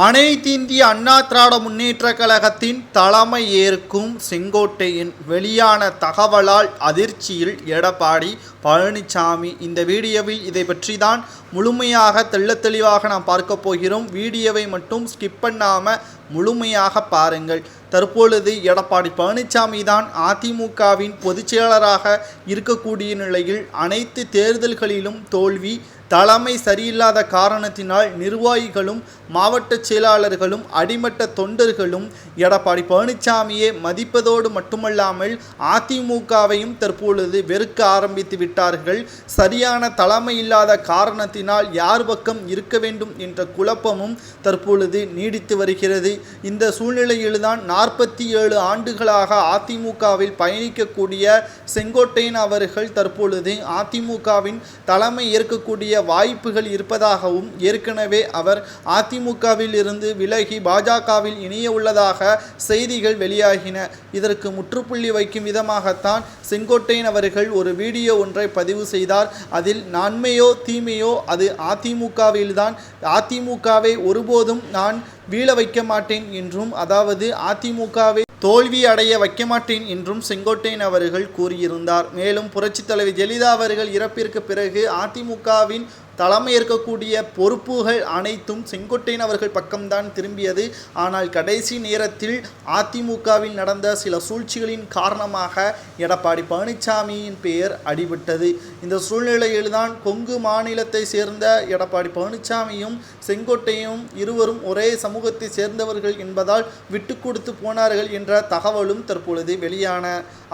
அனைத்திந்திய அண்ணா திராட முன்னேற்ற கழகத்தின் தலைமை ஏற்கும் செங்கோட்டையின் வெளியான தகவலால் அதிர்ச்சியில் எடப்பாடி பழனிசாமி. இந்த வீடியோவில் இதை பற்றி தான் முழுமையாக தெள்ள தெளிவாக நாம் பார்க்க போகிறோம். வீடியோவை மட்டும் ஸ்கிப் பண்ணாமல் முழுமையாக பாருங்கள். தற்பொழுது எடப்பாடி பழனிசாமி தான் அதிமுகவின் பொதுச்செயலராக இருக்கக்கூடிய நிலையில் அனைத்து தேர்தல்களிலும் தோல்வி தலைமை சரியில்லாத காரணத்தினால் நிர்வாகிகளும் மாவட்ட செயலாளர்களும் அடிமட்ட தொண்டர்களும் எடப்பாடி பழனிசாமியை மதிப்பதோடு மட்டுமல்லாமல் அதிமுகவையும் தற்பொழுது வெறுக்க ஆரம்பித்து விட்டார்கள். சரியான தலைமை இல்லாத காரணத்தினால் யார் பக்கம் இருக்க வேண்டும் என்ற குழப்பமும் தற்பொழுது நீடித்து வருகிறது. இந்த சூழ்நிலையில்தான் நாற்பத்தி ஏழு ஆண்டுகளாக அதிமுகவில் பயணிக்கக்கூடிய செங்கோட்டையன் அவர்கள் தற்பொழுது அதிமுகவின் தலைமை ஏற்கக்கூடிய வாய்ப்புகள் இருப்பதாகவும் ஏற்கனவே அவர் அதிமுகவில் இருந்து விலகி பாஜகவில் இணைய உள்ளதாக செய்திகள் வெளியாகின. இதற்கு முற்றுப்புள்ளி வைக்கும் விதமாகத்தான் செங்கோட்டையன் அவர்கள் ஒரு வீடியோ ஒன்றை பதிவு செய்தார். அதில் நன்மையோ தீமையோ அது அதிமுகவில்தான். அதிமுகவை ஒருபோதும் நான் வீழ வைக்க மாட்டேன் என்றும் அதாவது அதிமுகவை தோல்வி அடைய வைக்க மாட்டேன் என்றும் செங்கோட்டையன் அவர்கள் கூறியிருந்தார். மேலும் புரட்சித் தலைவி ஜெயலலிதா அவர்கள் இறப்பிற்கு பிறகு அதிமுகவின் தலைமை இருக்கக்கூடிய பொறுப்புகள் அனைத்தும் செங்கோட்டையன் அவர்கள் பக்கம்தான் திரும்பியது. ஆனால் கடைசி நேரத்தில் அதிமுகவில் நடந்த சில சூழ்ச்சிகளின் காரணமாக எடப்பாடி பழனிசாமியின் பெயர் அடிபட்டது. இந்த சூழ்நிலையில்தான் கொங்கு மாநிலத்தை சேர்ந்த எடப்பாடி பழனிசாமியும் செங்கோட்டையும் இருவரும் ஒரே சமூகத்தை சேர்ந்தவர்கள் என்பதால் விட்டு கொடுத்து போனார்கள் என்ற தகவலும் தற்பொழுது வெளியான.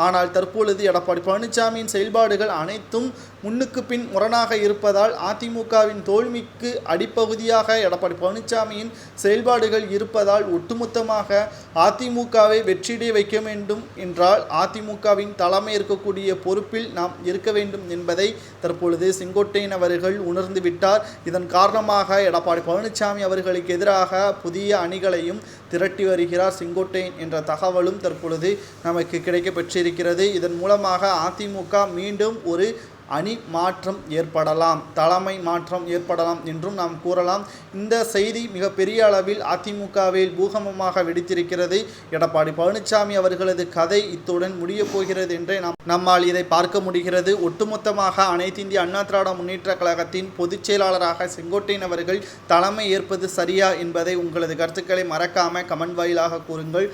ஆனால் தற்பொழுது எடப்பாடி பழனிசாமியின் செயல்பாடுகள் அனைத்தும் முன்னுக்கு பின் முரணாக இருப்பதால் அதிமுகவின் தோல்விக்கு அடிப்பகுதியாக எடப்பாடி பழனிசாமியின் செயல்பாடுகள் இருப்பதால் ஒட்டுமொத்தமாக அதிமுகவை வெற்றியடைய வைக்க வேண்டும் என்றால் அதிமுகவின் தலைமை இருக்கக்கூடிய பொறுப்பில் நாம் இருக்க வேண்டும் என்பதை தற்பொழுது செங்கோட்டையன் அவர்கள் உணர்ந்துவிட்டார் இதன் காரணமாக எடப்பாடி பழனிசாமி அவர்களுக்கு எதிராக புதிய அணிகளையும் திரட்டி வருகிறார் செங்கோட்டையன் என்ற தகவலும் தற்பொழுது நமக்கு கிடைக்க பெற்றிருக்கிறது இதன் மூலமாக அதிமுக மீண்டும் ஒரு அணி மாற்றம் ஏற்படலாம் தலைமை மாற்றம் ஏற்படலாம் என்றும் நாம் கூறலாம். இந்த செய்தி மிகப்பெரிய அளவில் அதிமுகவில் பூகமமாக வெடித்திருக்கிறது. எடப்பாடி பழனிசாமி அவர்களது கதை இத்துடன் முடியப் போகிறது என்றே நாம் நம்மால் இதை பார்க்க முடிகிறது. ஒட்டுமொத்தமாக அனைத்து இந்திய அண்ணா திராவிட முன்னேற்ற கழகத்தின் பொதுச் செயலாளராக செங்கோட்டையன் அவர்கள் தலைமை ஏற்பது சரியா என்பதை உங்களது கருத்துக்களை கமெண்ட் வாயிலாக கூறுங்கள்.